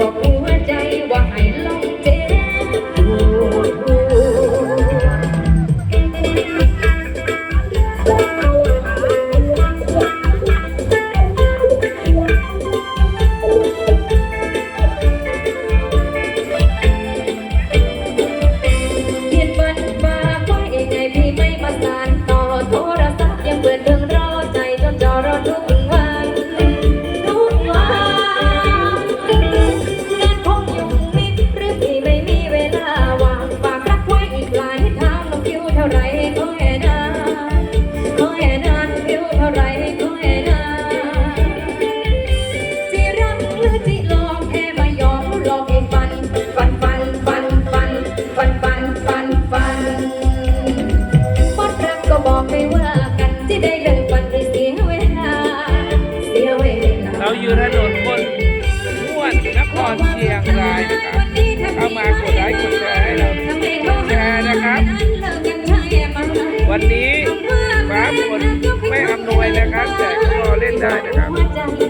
nuestro นะครับแจกก็เล่นได้นะครับ